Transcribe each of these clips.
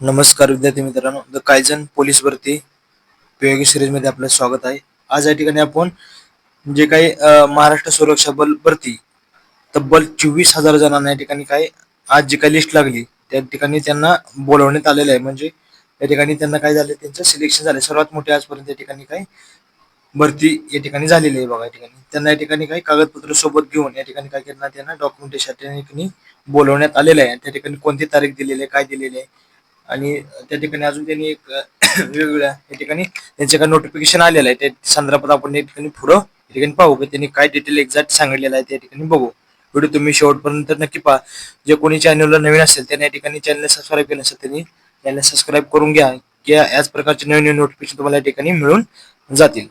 नमस्कार विद्यार्थी मित्रांनो. द कायझन पोलीस भरती सिरीज सिरीजमध्ये आपलं स्वागत आहे. आज या ठिकाणी आपण जे काही महाराष्ट्र सुरक्षा बल भरती तब्बल चोवीस हजार जणांना या ठिकाणी काय आज जी काही लिस्ट लागली त्या ठिकाणी त्यांना बोलवण्यात आलेलं आहे. म्हणजे या ठिकाणी त्यांना काय झालं त्यांचं सिलेक्शन झालं. सर्वात मोठे आजपर्यंत या ठिकाणी काय भरती या ठिकाणी झालेली आहे बघा या ठिकाणी. त्यांना या ठिकाणी काही कागदपत्र सोबत घेऊन या ठिकाणी काय करणार त्यांना डॉक्युमेंटेशन या ठिकाणी बोलवण्यात आलेलं आहे. त्या ठिकाणी कोणती तारीख दिलेली आहे काय दिलेली आहे आणि त्या ठिकाणी अजून त्यांनी एक वेगवेगळ्या या ठिकाणी त्यांचे काय नोटिफिकेशन आलेलं आहे. त्या संदर्भात आपण या ठिकाणी पुढं या ठिकाणी पाहू. की त्यांनी काय डिटेल एक्झॅक्ट सांगितलेलं आहे त्या ठिकाणी बघू. व्हिडिओ तुम्ही शेवटपर्यंत नक्की पहा. जे कोणी चॅनलला नवीन असेल त्यांनी या ठिकाणी चॅनल सबस्क्राईब केलं असेल त्यांनी चॅनल सबस्क्राईब करून घ्या. की याच प्रकारचे नवीन नवीन नोटिफिकेशन तुम्हाला या ठिकाणी मिळून जातील.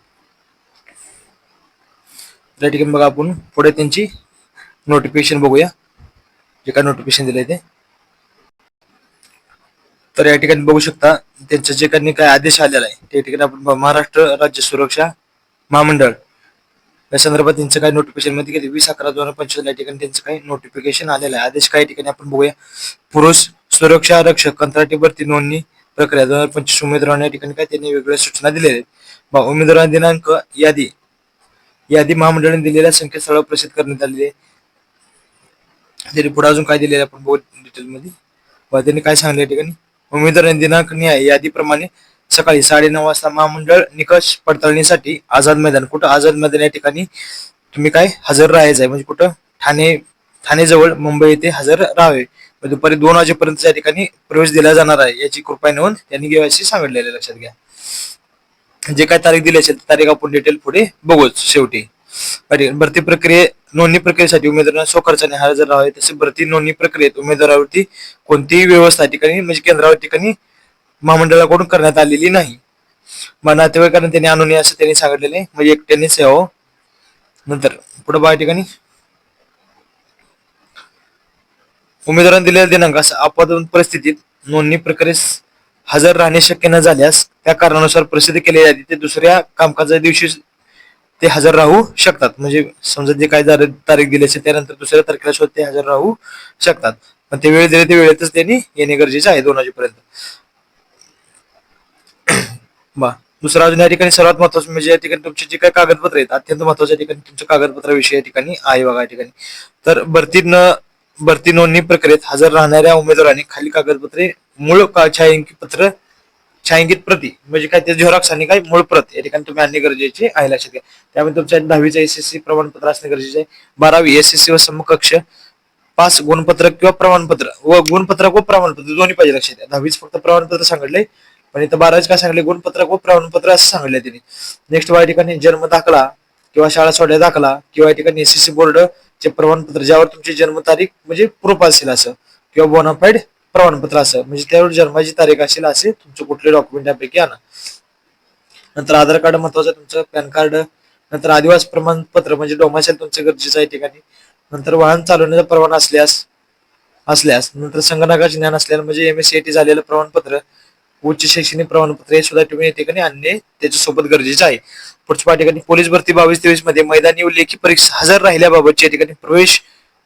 त्या ठिकाणी बघा आपण पुढे त्यांची नोटिफिकेशन बघूया. जे काय नोटिफिकेशन दिलंय ते. तर या ठिकाणी बघू शकता त्यांचं जे काही काय आदेश आलेला आहे त्या ठिकाणी आपण महाराष्ट्र राज्य सुरक्षा महामंडळ या संदर्भात त्यांचं काय नोटिफिकेशनमध्ये गेले. वीस अकरा दोन हजार पंचवीस या ठिकाणी त्यांचं काही नोटिफिकेशन आलेलं आहे. आदेश काही ठिकाणी आपण बघूया. पुरुष सुरक्षा रक्षक कंत्राटी भरती नोंदणी प्रक्रिया दोन हजार पंचवीस उमेदवारांना या ठिकाणी काय त्यांनी वेगवेगळ्या सूचना दिलेल्या आहेत. उमेदवारांना दिनांक यादी. यादी महामंडळाने दिलेल्या संकेतस्थळावर प्रसिद्ध करण्यात आलेली आहे. तरी पुढे अजून काय दिलेलं आपण बघू डिटेलमध्ये त्यांनी काय सांगितलं या ठिकाणी? उमेदवारांनी दिनांक न्याय यादीप्रमाणे सकाळी साडेनऊ वाजता महामंडळ निकष पडताळणीसाठी आझाद मैदान. कुठं? आझाद मैदान या ठिकाणी तुम्ही काय? हजर राहायचं आहे. म्हणजे कुठं? ठाणे ठाणेजवळ मुंबई येथे हजर राहावे. म्हणजे दुपारी दोन वाजेपर्यंत या ठिकाणी प्रवेश दिला जाणार आहे. याची कृपया नोंद त्यांनी घ्यायची सांगितलेलं आहे, लक्षात घ्या. जे काय तारीख दिली असेल तारीख आपण डिटेल पुढे बघूच शेवटी. भरती प्रक्रिये नोंदणी प्रक्रियेसाठी उमेदवारांना स्वखर्चाने हजर राहावे तसे भरती नोंदणी प्रक्रियेत उमेदवारावरती कोणतीही व्यवस्था ठिकाणी म्हणजे केंद्रावर ठिकाणी महामंडळाकडून करण्यात आलेली नाही. मग नातेवाईकांना त्यांनी आणू नये असं त्यांनी सांगितलेले म्हणजे एकट्यानेच यावं हो. नंतर पुढे बा या ठिकाणी. उमेदवारांनी दिलेल्या असा आपद परिस्थितीत नोंदणी प्रक्रियेस हजर राहणे शक्य न झाल्यास त्या कारणानुसार प्रसिद्ध केलेल्या यादी ते दुसऱ्या कामकाजा दिवशी ते हजर राहू शकतात. म्हणजे समजा जे काय तारीख दिली असेल त्यानंतर दुसऱ्या तारखेला सुद्धा ते हजर राहू शकतात. पण ते वेळ दिले ते वेळेतच त्यांनी येणे गरजेचे आहे दोन वाजेपर्यंत बा दुसरा अजून या ठिकाणी सर्वात महत्वाचं म्हणजे या ठिकाणी तुमचे जे काही कागदपत्र आहेत अत्यंत महत्त्वाच्या ठिकाणी तुमच्या कागदपत्राविषयी या ठिकाणी आहे बघा या ठिकाणी. तर भरती न भरती नोंदणी प्रक्रियेत हजर राहणाऱ्या उमेदवारांनी खाली कागदपत्रे मूळ का- छायांकित पत्र छायांकित प्रती म्हणजे काय ते झेरॉक्स आणि काय मूळ प्रत या ठिकाणी तुम्ही आणणे गरजेचे आहे लक्षात घ्या त्यामुळे तुमच्या दहावीचं एस एस सी प्रमाणपत्र असणे गरजेचे आहे. बारावी एस एस सी व समकक्ष पास गुणपत्र किंवा प्रमाणपत्र व गुणपत्रक व प्रमाणपत्र दोन्ही पाहिजे लक्षात घ्या. दहावीच फक्त प्रमाणपत्र सांगितले पण इथं बारावीच काय सांगितले गुणपत्रक व प्रमाणपत्र असं सांगितलं त्यांनी नेक्स्ट या ठिकाणी जन्म दाखला किंवा शाळा सोडल्या दाखला किंवा या ठिकाणी एस एस सी बोर्ड चे प्रमाणपत्र ज्यावर तुमची जन्मतारीख म्हणजे प्रूफ असेल असं किंवा बोनाफाईड प्रमाणपत्र असं म्हणजे त्यावर जन्माची तारीख असेल असे तुमचं कुठले डॉक्युमेंट यापैकी आणा. नंतर आधार कार्ड महत्वाचं तुमचं पॅन कार्ड. नंतर आदिवास प्रमाणपत्र म्हणजे डोमासेल तुमचं गरजेचं आहे या ठिकाणी. नंतर वाहन चालवण्याचा परवाना असल्यास असल्यास. नंतर संगणकाचे ज्ञान असल्यास म्हणजे एम एस सी टी झालेलं प्रमाणपत्र उच्च शैक्षणिक प्रमाणपत्र हे सुद्धा तुम्ही या ठिकाणी आणणे त्याच्यासोबत गरजेचं आहे. पुढच्या ठिकाणी पोलीस भरती बावीस तेवीसमध्ये मैदानी व लेखी परीक्षा हजर राहिल्याबाबतच्या या ठिकाणी प्रवेश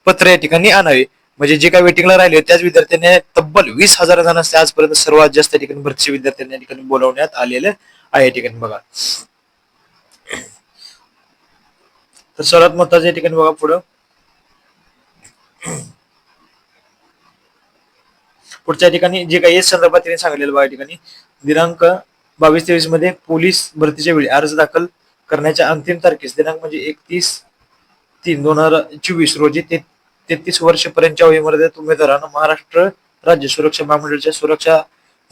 पत्र या ठिकाणी आणावे. म्हणजे जे काही वेटिंगला राहिले त्याच विद्यार्थ्यांनी तब्बल वीस हजार जण असते आजपर्यंत सर्वात जास्त ठिकाणी भरतीचे विद्यार्थ्यांनी या ठिकाणी बोलवण्यात आलेलं आहे या ठिकाणी बघा. तर सर्वात महत्वाचं या ठिकाणी बघा पुढं. पुढच्या ठिकाणी जे काही संदर्भात त्यांनी सांगितलेलं बघा या ठिकाणी दिनांक बावीस तेवीसमध्ये पोलीस भरतीच्या वेळी अर्ज दाखल करण्याच्या अंतिम तारखेस दिनांक म्हणजे एकतीस तीन दोन हजार चोवीस रोजी ते तेहतीस वर्षपर्यंतच्या वयोमर्यादेत उमेदवारांना महाराष्ट्र राज्य सुरक्षा महामंडळाच्या सुरक्षा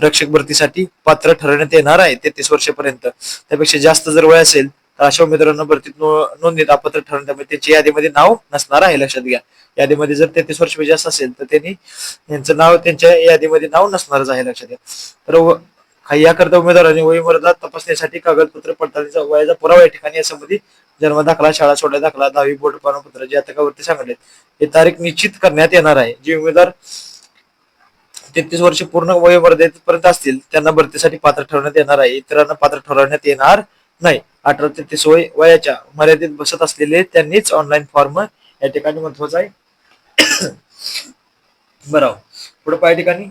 रक्षक भरतीसाठी पात्र ठरवण्यात येणार आहे तेहतीस वर्षपर्यंत. त्यापेक्षा जास्त जर वय असेल तर अशा उमेदवारांना भरतीत नोंदणीत अपात्र ठरवण्यात त्यांच्या यादीमध्ये नाव नसणार आहे लक्षात घ्या. यादीमध्ये जर तेहतीस वर्ष जास्त असेल तर त्यांनी यांचं नाव त्यांच्या यादीमध्ये नाव नसणारच आहे लक्षात घ्या. तर व- याकरता उमेदवारांनी वयोमर्यादा तपासण्यासाठी कागदपत्र पडताळणीचा वयाचा पुरावा या ठिकाणी यासंबंधी जन्म दाखला शाळा सोडल्या दाखला दहावी बोर्ड प्रमाणपत्र जे आता वरती सांगितले हे तारीख निश्चित करण्यात येणार आहे. जे उमेदवार तेहतीस वर्ष पूर्ण वयोमर्यादेपर्यंत असतील त्यांना भरतीसाठी पात्र ठरवण्यात येणार आहे. इतरांना पात्र ठरवण्यात येणार नाही. अठरा ते तीस वय वयाच्या मर्यादेत बसत असलेले त्यांनीच ऑनलाईन फॉर्म या ठिकाणी महत्त्वाचा आहे. बरं पुढे पाय ठिकाणी.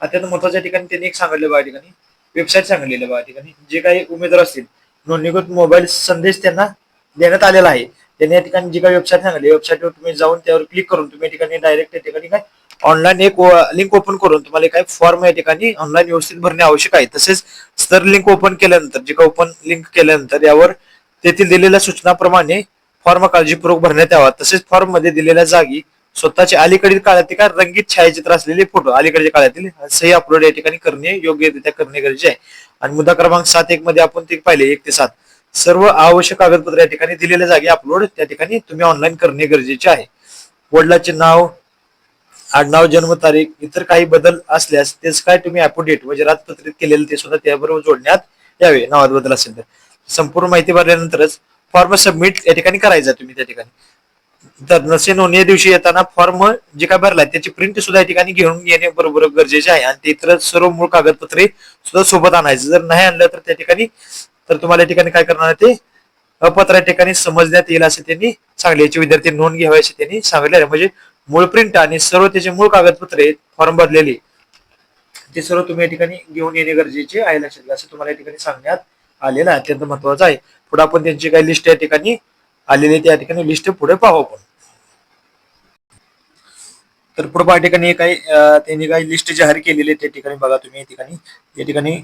अत्यंत महत्त्वाच्या ठिकाणी त्यांनी एक सांगितलं बघा ठिकाणी. वेबसाईट सांगितलेली बघा या ठिकाणी. जे काही उमेदवार असतील नोंदणीकृत मोबाईल संदेश त्यांना देण्यात आलेला आहे. त्यांनी या ठिकाणी जी काही वेबसाईट सांगितली वेबसाईटवर तुम्ही जाऊन त्यावर क्लिक करून तुम्ही या ठिकाणी डायरेक्ट या ठिकाणी काय ऑनलाईन एक लिंक ओपन करून तुम्हाला काय फॉर्म या ठिकाणी ऑनलाईन व्यवस्थित भरणे आवश्यक आहे. तसेच स्तर लिंक ओपन केल्यानंतर जी काही ओपन लिंक केल्यानंतर यावर तेथील दिलेल्या सूचनाप्रमाणे फॉर्म काळजीपूर्वक भरण्यात यावा. तसेच फॉर्ममध्ये दिलेल्या जागी स्वतःचे अलीकडील काळातील का रंगीत छायाचित्र असलेले फोटो अलीकडच्या काळातील सही अपलोड या ठिकाणी करणे योग्यरित्या करणे गरजेचे आहे. आणि मुद्दा क्रमांक सात एक मध्ये आपण ते पाहिले एक ते सात. सर्व आवश्यक कागदपत्र या ठिकाणी दिलेल्या जागी अपलोड त्या ठिकाणी तुम्ही ऑनलाईन करणे गरजेचे आहे. वडिलाचे नाव आडनाव जन्मतारीख इतर काही बदल असल्यास तेच काय तुम्ही अपोडेट म्हणजे रातपत्रित केलेलं ते सुद्धा त्याबरोबर जोडण्यात यावे नावात बदल असेल तर. संपूर्ण माहिती भरल्यानंतरच फॉर्म सबमिट या ठिकाणी करायचा तुम्ही त्या ठिकाणी. तर नसे नोंदणी दिवशी येताना फॉर्म जे काय भरलाय त्याची प्रिंट सुद्धा या ठिकाणी घेऊन येणे बरोबर गरजेचे आहे. आणि ते इतर सर्व मूळ कागदपत्रे सुद्धा सोबत आणायचं. जर नाही आणलं तर त्या ठिकाणी तर तुम्हाला या ठिकाणी काय करणार ते अपत्र या ठिकाणी समजण्यात येईल असे त्यांनी सांगले. याची विद्यार्थी नोंद घ्यावी असे त्यांनी सांगितले म्हणजे मूळ प्रिंट आणि सर्व त्याचे मूळ कागदपत्रे फॉर्म भरलेली. ते सर्व तुम्ही या ठिकाणी घेऊन येणे गरजेचे आहे लक्षात घ्या. असं तुम्हाला या ठिकाणी सांगण्यात आलेलं अत्यंत महत्वाचं आहे. पुढे आपण त्यांची काही लिस्ट या ठिकाणी आलेली आहे. त्या ठिकाणी लिस्ट पुढे पाहू आपण. तर पुढे या ठिकाणी काही त्यांनी काही लिस्ट जाहीर केलेली आहे त्या ठिकाणी बघा तुम्ही या ठिकाणी या ठिकाणी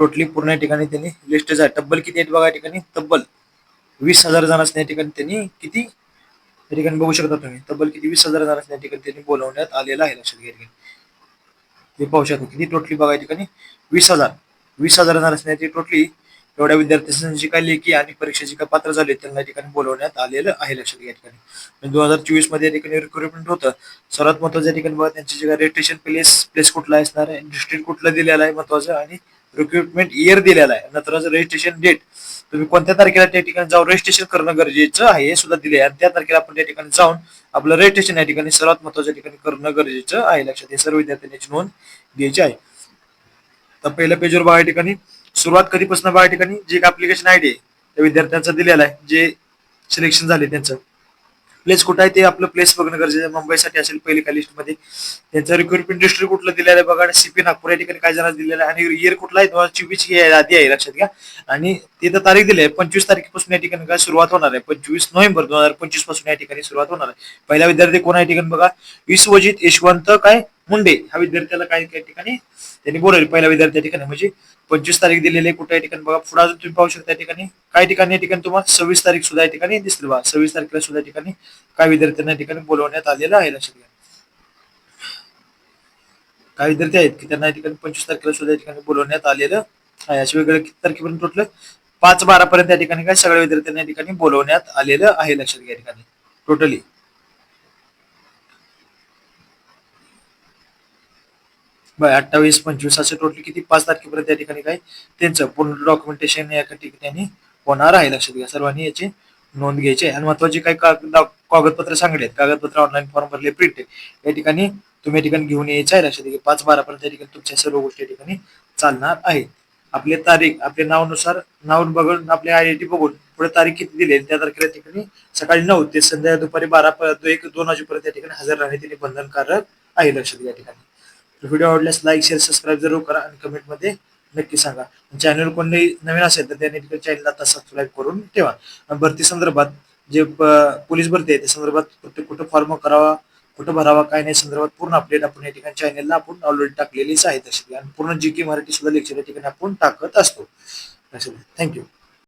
टोटली पूर्ण या ठिकाणी त्यांनी लिस्ट आहे. तब्बल किती आहेत बघा या ठिकाणी? तब्बल. वीस हजार जण असण्या ठिकाणी त्यांनी किती या ठिकाणी बघू शकता तुम्ही. तब्बल किती? वीस हजार जण या ठिकाणी त्यांनी बोलवण्यात आलेलं आहे लक्षात घ्या ते पाहू शकता किती टोटली बघा या ठिकाणी? वीस हजार. वीस हजार जण टोटली एवढ्या विद्यार्थ्यांची काय लेखी आणि परीक्षेची काय पात्र झाले त्यांना या ठिकाणी बोलवण्यात आलेलं आहे लक्षात घ्या ठिकाणी. दोन हजार चोवीसमध्ये या ठिकाणी रिक्रुटमेंट होतं. सर्वात महत्वाचं या ठिकाणी बघा त्यांची जे रजिस्ट्रेशन प्लेस प्लेस कुठला असणार आहे? डिस्ट्रिक्ट कुठलं दिलेलं आहे महत्वाचं आणि रिक्रुटमेंट इयर दिलेला आहे. नंतर रजिस्ट्रेशन डेट तुम्ही कोणत्या तारखेला त्या ठिकाणी जाऊन रजिस्ट्रेशन करणं गरजेचं आहे हे सुद्धा दिले आणि त्या तारखेला आपण त्या ठिकाणी जाऊन आपलं रजिस्ट्रेशन या ठिकाणी सर्वात महत्त्वाच्या ठिकाणी करणं गरजेचं आहे. लक्षात हे सर्व विद्यार्थ्यांनी नोंद घ्यायची आहे. तर पहिल्या पेजवर बघा या ठिकाणी. सुरुवात कधीपासून बघा या ठिकाणी. जे ऍप्लिकेशन आयडी आहे त्या विद्यार्थ्यांचं दिलेलं आहे. जे सिलेक्शन झाले त्यांचं. प्लेस कुठं आहे ते आपलं प्लेस बघणं गरजेचं आहे. मुंबईसाठी असेल पहिली काय लिस्टमध्ये त्यांचं रिक्रुटमेंट डिस्ट्रिक्ट कुठलं दिलेलं आहे बघा. सीपी नागपूर या ठिकाणी काय जणांना दिलेलं आहे. आणि इयर कुठला आहे? दोन हजार चोवीस आधी यादी आहे लक्षात घ्या. आणि तिथं तारीख दिली आहे. पंचवीस तारखेपासून या ठिकाणी काय सुरुवात होणार आहे. पंचवीस नोव्हेंबर दोन हजार पंचवीसपासून या ठिकाणी सुरुवात होणार आहे. पहिला विद्यार्थी कोण आहे या ठिकाणी बघा? विश्वजित यशवंत काय? मुंडे. हा विद्यार्थ्याला काय काही ठिकाणी त्यांनी बोलवले. पहिला विद्यार्थी या ठिकाणी म्हणजे पंचवीस तारीख दिलेली आहे कुठे ठिकाणी? बघा पुढे अजून तुम्ही पाहू शकता या ठिकाणी. काही ठिकाणी या ठिकाणी तुम्हाला सव्वीस तारीख सुद्धा या ठिकाणी दिसतील बघा. सव्वीस तारखेला सुद्धा ठिकाणी काही विद्यार्थ्यांना ठिकाणी बोलवण्यात आलेलं आहे लक्षात घ्या. काही विद्यार्थी आहेत की त्यांना या ठिकाणी पंचवीस तारखेला सुद्धा या ठिकाणी बोलवण्यात आलेलं आहे. अशा वेगवेगळ्या किती तारखेपर्यंत टोटल पाच बारा पर्यंत या ठिकाणी काय सगळ्या विद्यार्थ्यांना या ठिकाणी बोलवण्यात आलेलं आहे लक्षात घ्या ठिकाणी. टोटली अठ्ठावीस पंचवीस असे टोटल किती? पाच तारखेपर्यंत या ठिकाणी काय? त्यांचं पूर्ण डॉक्युमेंटेशन या ठिकाणी होणार आहे लक्षात घ्या. सर्वांनी याची नोंद घ्यायची आहे. आणि महत्वाची काही कागदपत्र सांगले कागदपत्र ऑनलाईन फॉर्म भरले प्रिंट या ठिकाणी तुम्ही या ठिकाणी घेऊन यायचं आहे लक्षात घ्या. पाच बारा पर्यंत या ठिकाणी तुमच्या सर्व गोष्टी या ठिकाणी चालणार आहेत. आपले तारीख आपल्या नावानुसार नाव बघून आपल्या आयडेंटिटी बघून पुढे तारीख किती दिली त्या तारखेला ठिकाणी सकाळी नऊ ते संध्याकाळी दुपारी बारा एक दोन वाजेपर्यंत या ठिकाणी हजर राहणे तिने बंधनकारक आहे लक्षात घ्या या व्हिडिओ आवडल्यास लाईक शेअर सबस्क्राईब जरूर करा आणि कमेंटमध्ये नक्की सांगा. चॅनल कोणी नवीन असेल तर त्याने चॅनलला आता सबस्क्राईब करून ठेवा. भरती संदर्भात जे पोलीस भरती आहे त्या संदर्भात कुठं फॉर्म करावा कुठं भरावा काय नाही संदर्भात पूर्ण अपडेट आपण या ठिकाणी चॅनलला आपण ऑलरेडी टाकलेलीच आहे तशी. आणि पूर्ण जी के मराठी सुद्धा लेक्चर या ठिकाणी आपण टाकत असतो. थँक्यू